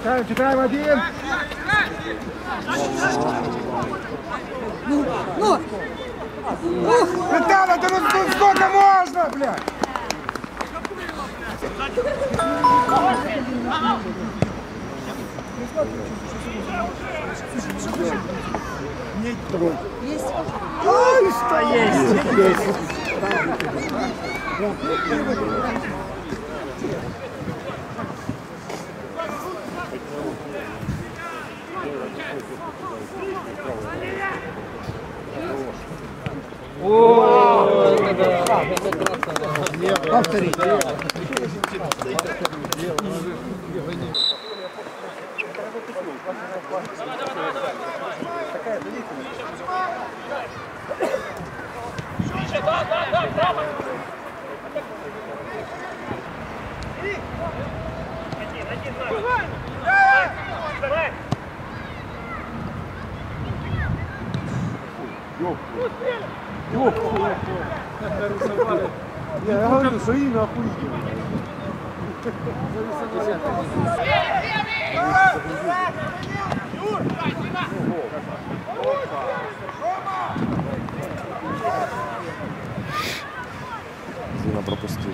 Читаем, читаем один. Ну, Виталий, да ну ну сколько можно, блядь? Есть. Ай, что есть? Есть. Повтори. Я говорю, что имя охуенно. Дина пропустил.